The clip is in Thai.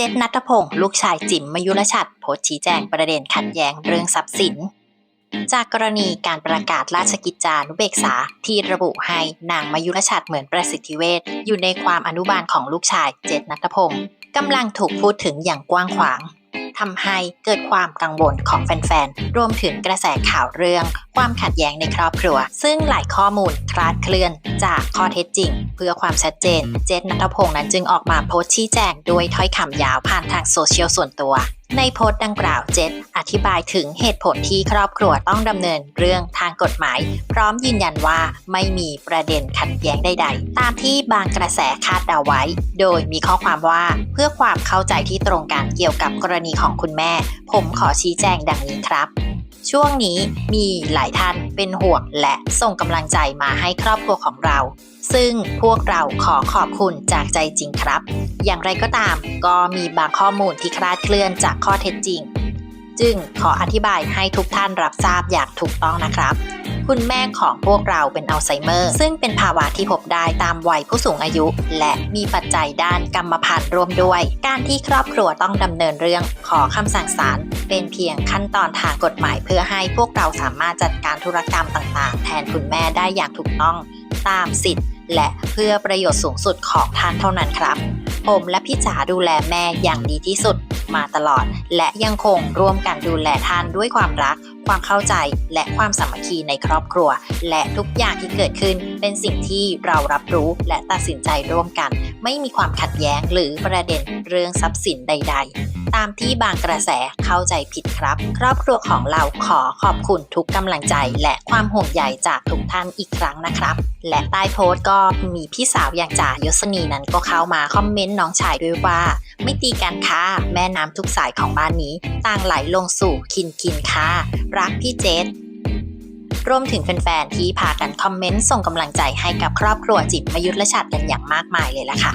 เจษนัทพงศ์ลูกชายจิ๋มมยุรชัดโพสต์ชี้แจงประเด็นขัดแย้งเรื่องทรัพย์สิน จากกรณีการประกาศราชกิจจานุเบกษาที่ระบุให้นางมายุรชัดเหมือนประสิทธิเวชอยู่ในความอนุบาลของลูกชายเจษนัทพงศ์กำลังถูกพูดถึงอย่างกว้างขวาง ทำให้เกิดความกังวลของแฟนๆ รวมถึงกระแสข่าวเรื่อง ความขัดแย้งในครอบครัว ซึ่งหลายข้อมูลคลาดเคลื่อนจากข้อเท็จจริง เพื่อความชัดเจน เจษนัทพงศ์นั้นจึงออกมาโพสต์ชี้แจงด้วยถ้อยคำยาวผ่านทางโซเชียลส่วนตัว ในโพสต์ดังกล่าวเจษอธิบายถึงเหตุผลที่ครอบครัวต้องดำเนินเรื่องทางกฎหมาย พร้อมยืนยันว่าไม่มีประเด็นขัดแย้งใดๆ ตามที่บางกระแสคาดเดาไว้ โดยมีข้อความว่าเพื่อความเข้าใจที่ตรงกันเกี่ยวกับกรณีของคุณแม่ ผมขอชี้แจงดังนี้ครับ ช่วงนี้มีหลายท่านเป็นห่วงและส่งกำลังใจมาให้ครอบครัวของเรา ซึ่งพวกเราขอขอบคุณจากใจจริงครับ อย่างไรก็ตามก็มีบางข้อมูลที่คลาดเคลื่อนจากข้อเท็จจริง จึงขออธิบายให้ทุกท่านรับทราบอย่างถูกต้องนะครับ คุณแม่ของพวกเราเป็นอัลไซเมอร์ ซึ่งเป็นภาวะที่พบได้ตามวัยผู้สูงอายุ และมีปัจจัยด้านกรรมพันธุ์ร่วมด้วย การที่ครอบครัวต้องดำเนินเรื่องขอคำสั่งศาล เป็นเพียงขั้นตอนทางกฎหมาย เพื่อให้พวกเราสามารถจัดการธุรกรรมต่าง ๆ แทนคุณแม่ได้อย่างถูกต้องตามสิทธิ์ และเพื่อประโยชน์สูงสุดของท่านเท่านั้นครับ ผมและพี่จ๋าดูแลแม่อย่างดีที่สุดมาตลอด และยังคงร่วมกันดูแลท่านด้วยความรัก ความเข้าใจและความสามัคคีในครอบครัว และทุกอย่างที่เกิดขึ้นเป็นสิ่งที่เรารับรู้และตัดสินใจร่วมกัน ไม่มีความขัดแย้งหรือประเด็นเรื่องทรัพย์สินใด ๆตามที่บางกระแสเข้าใจผิดครับ ครอบครัวของเราขอขอบคุณทุกกำลังใจ และความห่วงใยจากทุกท่านอีกครั้งนะครับ และใต้โพสต์ก็มีพี่สาวอย่างจ่ายศนีนั้นก็เข้ามาคอมเมนต์น้องชายด้วยว่า ไม่ตีกันค่ะแม่น้ำทุกสายของบ้านนี้ ต่างไหลลงสู่คินคินค่ะรักพี่เจษรวมถึงแฟนๆ ที่พากันคอมเมนต์ส่งกำลังใจให้กับครอบครัวจิบมายุทธและชัดกันอย่างมากมายเลยล่ะค่ะ